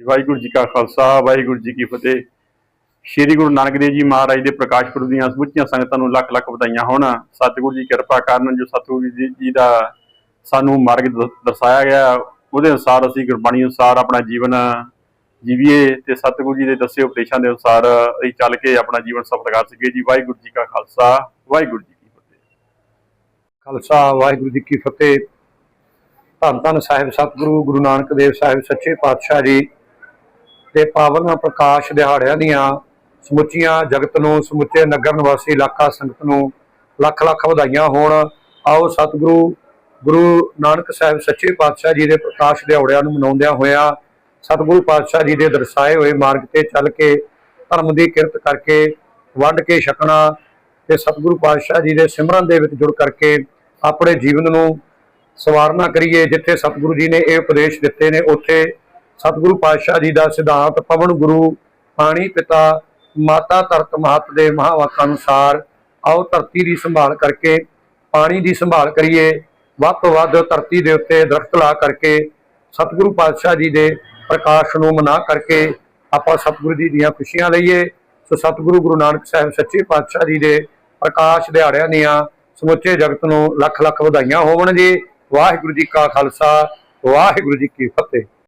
ਵਾਹਿਗੁਰੂ ਜੀ ਕਾ ਖਾਲਸਾ, ਵਾਹਿਗੁਰੂ ਜੀ ਕੀ ਫਤਿਹ। ਸ਼੍ਰੀ ਗੁਰੂ ਨਾਨਕ ਦੇਵ ਜੀ ਮਹਾਰਾਜ ਦੇ ਪ੍ਰਕਾਸ਼ ਪੁਰਬ ਦੀਆਂ ਸਮੁੱਚੀਆਂ ਸੰਗਤਾਂ ਨੂੰ ਲੱਖ ਲੱਖ ਵਧਾਈਆਂ ਹੋਣ। ਸਤਿਗੁਰੂ ਜੀ ਕਿਰਪਾ ਕਰਨ ਜੋ ਸਤਿਗੁਰੂ ਜੀ ਦਾ ਸਾਨੂੰ ਮਾਰਗ ਦ- ਦਰਸਾਇਆ ਗਿਆ, ਉਹਦੇ ਅਨੁਸਾਰ ਅਸੀਂ ਗੁਰਬਾਣੀ ਅਨੁਸਾਰ ਆਪਣਾ ਜੀਵਨ ਜੀਵੀਏ ਤੇ ਸਤਿਗੁਰੂ ਜੀ ਦੇ ਦੱਸੇ ਉਪਦੇਸ਼ਾਂ ਦੇ ਅਨੁਸਾਰ ਅਸੀਂ ਚੱਲ ਕੇ ਆਪਣਾ ਜੀਵਨ ਸਫਲ ਕਰ ਸਕੀਏ ਜੀ। ਵਾਹਿਗੁਰੂ ਜੀ ਕਾ ਖਾਲਸਾ, ਵਾਹਿਗੁਰੂ ਜੀ ਕੀ ਫਤਿਹ। ਖਾਲਸਾ, ਵਾਹਿਗੁਰੂ ਜੀ ਕੀ ਫਤਿਹ। ਧੰਨ ਧੰਨ ਸਾਹਿਬ ਸਤਿਗੁਰੂ, ਗੁਰੂ ਨਾਨਕ ਦੇਵ ਸਾਹਿਬ, ਸੱਚੇ ਪਾਤਸ਼ਾਹ ਜੀ। ਦੇ ਪਾਵਨ ਪ੍ਰਕਾਸ਼ ਦਿਹਾੜਿਆਂ ਦੀਆਂ ਸਮੁੱਚੀਆਂ ਜਗਤ ਨੂੰ ਸਮੁੱਚੇ ਨਗਰ ਨਿਵਾਸੀ ਇਲਾਕਾ ਸੰਗਤ ਨੂੰ ਲੱਖ ਲੱਖ ਵਧਾਈਆਂ ਹੋਣ। ਆਓ ਸਤਿਗੁਰੂ, ਗੁਰੂ ਨਾਨਕ ਸਾਹਿਬ ਸੱਚੇ ਪਾਤਸ਼ਾਹ ਜੀ ਦੇ ਪ੍ਰਕਾਸ਼ ਦਿਹਾੜਿਆਂ ਨੂੰ ਮਨਾਉਂਦਿਆਂ ਹੋਇਆਂ ਸਤਿਗੁਰੂ ਪਾਤਸ਼ਾਹ ਜੀ ਦੇ ਦਰਸਾਏ ਹੋਏ ਮਾਰਗ ਤੇ ਚੱਲ ਕੇ ਧਰਮ ਦੀ ਕਿਰਤ ਕਰਕੇ ਵੰਡ ਕੇ ਛਕਣਾ ਤੇ ਸਤਿਗੁਰੂ ਪਾਤਸ਼ਾਹ ਜੀ ਦੇ ਸਿਮਰਨ ਦੇ ਵਿੱਚ ਜੁੜ ਕਰਕੇ ਆਪਣੇ ਜੀਵਨ ਨੂੰ ਸਵਾਰਨਾ ਕਰੀਏ। ਜਿੱਥੇ ਸਤਿਗੁਰੂ ਜੀ ਨੇ ਇਹ ਉਪਦੇਸ਼ ਦਿੱਤੇ ਨੇ, ਉੱਥੇ ਸਤਿਗੁਰੂ ਪਾਤਸ਼ਾਹ ਜੀ ਦਾ ਸਿਧਾਂਤ, ਪਵਨ ਗੁਰੂ ਪਾਣੀ ਪਿਤਾ, ਮਾਤਾ ਧਰਤ ਮਹਤ ਦੇ ਮਹਾਵਾਕਾਂ ਅਨੁਸਾਰ, ਆਓ ਧਰਤੀ ਦੀ ਸੰਭਾਲ ਕਰਕੇ, ਪਾਣੀ ਦੀ ਸੰਭਾਲ ਕਰੀਏ, ਵੱਧ ਤੋਂ ਵੱਧ ਧਰਤੀ ਦੇ ਉੱਤੇ ਦਰਖਤ ਲਾ ਕਰਕੇ, ਸਤਿਗੁਰੂ ਪਾਤਸ਼ਾਹ ਜੀ ਦੇ ਪ੍ਰਕਾਸ਼ ਨੂੰ ਮਨਾ ਕਰਕੇ ਆਪਾਂ ਸਤਿਗੁਰੂ ਜੀ ਦੀਆਂ ਖੁਸ਼ੀਆਂ ਲਈਏ। ਸੋ ਸਤਿਗੁਰੂ ਗੁਰੂ ਨਾਨਕ ਸਾਹਿਬ ਸੱਚੇ ਪਾਤਸ਼ਾਹ ਜੀ ਦੇ ਪ੍ਰਕਾਸ਼ ਦਿਹਾੜਿਆਂ ਦੀਆਂ ਸਮੁੱਚੇ ਜਗਤ ਨੂੰ ਲੱਖ ਲੱਖ ਵਧਾਈਆਂ ਹੋਵਣ ਜੀ। ਵਾਹਿਗੁਰੂ ਜੀ ਕਾ ਖਾਲਸਾ, ਵਾਹਿਗੁਰੂ ਜੀ ਕੀ ਫਤਿਹ।